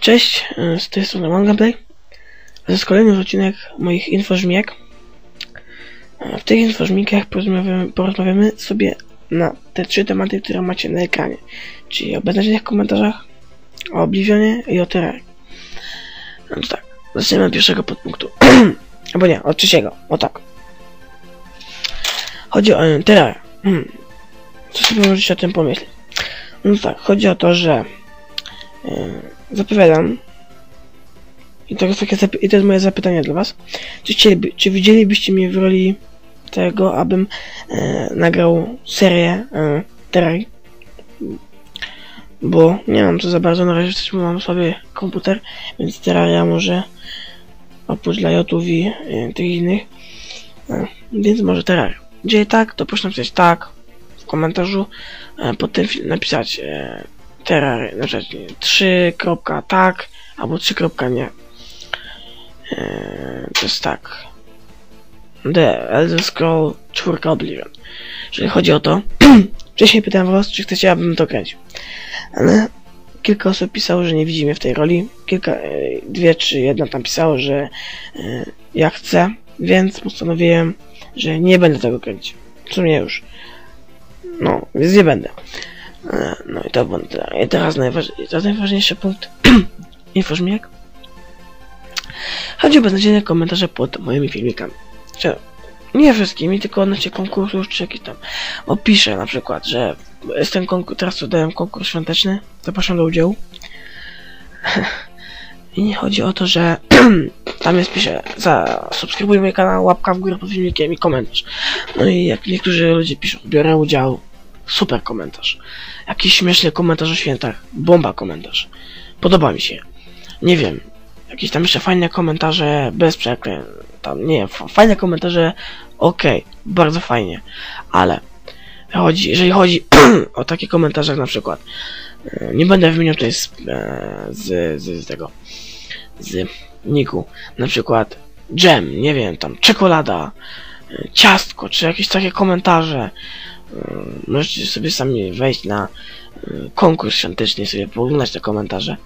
Cześć, e, z tej strony OneGameplay. To jest kolejny odcinek moich infożmijek. E, W tych infożmijkach porozmawiamy, porozmawiamy sobie na te trzy tematy, które macie na ekranie. Czyli o beznadziejnych komentarzach, o Oblivionie i o Terrarii. No to tak, zaczniemy od pierwszego podpunktu. Albo nie, od trzeciego, o tak. Chodzi o e, Terrarię. Hmm. Co sobie możecie o tym pomyśleć? No tak, chodzi o to, że e, zapowiadam i to, jest takie i to jest moje zapytanie dla was. Czy, chcieliby, czy widzielibyście mnie w roli tego, abym e, nagrał serię e? Bo nie mam co za bardzo na razie, też mam sobie komputer, więc Terraria może oprócz dla Jotów i e, tych innych. E, więc może Terraria. Jeżeli tak, to proszę napisać tak w komentarzu. E, film napisać e, Terraria, na przykład nie, 3. tak albo 3. nie. E, to jest tak. The Elder Scroll 4 Oblivion. Jeżeli chodzi o to, wcześniej pytałem was, czy chcecie, abym to kręcił. Ale kilka osób pisało, że nie widzi mnie w tej roli. Kilka, e, dwie czy jedna tam pisało, że e, ja chcę, więc postanowiłem, że nie będę tego kręcić. W sumie już. No, więc nie będę. No i to było. I teraz, najważ... teraz najważniejszy punkt infożmijek. Chodzi o beznadziejne komentarze pod moimi filmikami. Czy nie wszystkimi, tylko odnośnie konkursów, czy jakiś tam opiszę na przykład, że jest ten konkurs, teraz tu dałem konkurs świąteczny, zapraszam do udziału. I nie chodzi o to, że tam jest pisze, za subskrybuj mój kanał, łapka w górę pod filmikiem i komentarz. No i jak niektórzy ludzie piszą, biorę udział, super komentarz. Jakiś śmieszny komentarz o świętach, bomba komentarz. Podoba mi się. Nie wiem, jakieś tam jeszcze fajne komentarze bez przekleństw, tam nie fajne komentarze, okej, bardzo fajnie, ale chodzi, jeżeli chodzi o takie komentarze jak na przykład, e, nie będę wymieniał tutaj z, e, z, z, z tego, z niku, na przykład dżem, nie wiem, tam czekolada, e, ciastko, czy jakieś takie komentarze, możecie sobie sami wejść na e, konkurs świąteczny i sobie pooglądać te komentarze.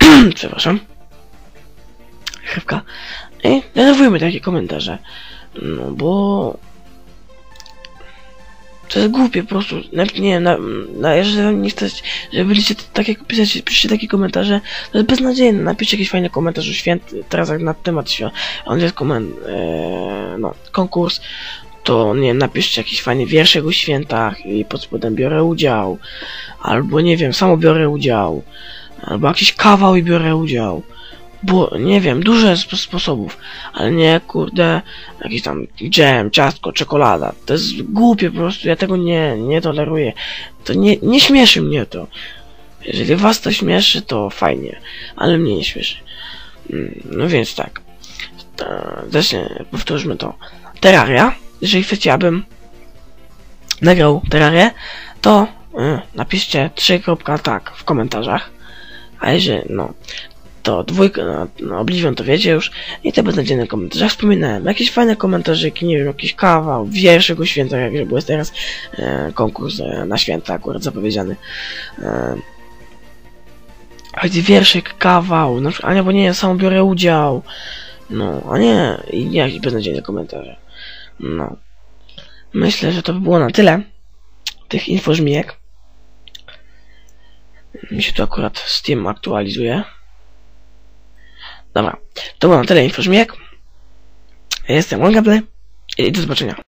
Przepraszam. Chybka. I denerwujmy takie komentarze. No bo... To jest głupie po prostu. Nawet nie wiem, na, na, jeżeli wam nie chcecie, żeby byliście takie, pisać, piszcie takie komentarze, to jest beznadziejne. Napiszcie jakiś fajny komentarz o święt, teraz jak na temat świąt, on jest koment, e, no, konkurs, to nie napiszcie jakiś fajny wierszek o świętach i pod spodem biorę udział, albo nie wiem, samo biorę udział, albo jakiś kawał i biorę udział. Bo nie wiem, dużo sposobów, ale nie kurde, jakiś tam dżem, ciastko, czekolada. To jest głupie po prostu, ja tego nie, nie toleruję. To nie, nie śmieszy mnie to. Jeżeli was to śmieszy, to fajnie, ale mnie nie śmieszy. Mm, No więc tak. Zacznę, powtórzmy to. Terraria. Jeżeli chcecie, abym nagrał Terrarię, to y, napiszcie 3. tak w komentarzach. A jeżeli, no, to dwójka, no, no to wiecie już. I te beznadziejne komentarze. Jak wspominałem, jakieś fajne komentarzyki, nie wiem, jakiś kawał, wierszyk o świętach, jak był teraz e, konkurs e, na święta akurat zapowiedziany. E, chodzi wierszyk, kawał, na przykład, a nie, bo nie, sam biorę udział. No, a nie, i jakieś beznadziejne komentarze. No. Myślę, że to by było na tyle tych infożmijek. Mi się tu akurat Steam aktualizuje. Dobra, to było na tyle infożmijek. Jestem OneGameplay i do zobaczenia.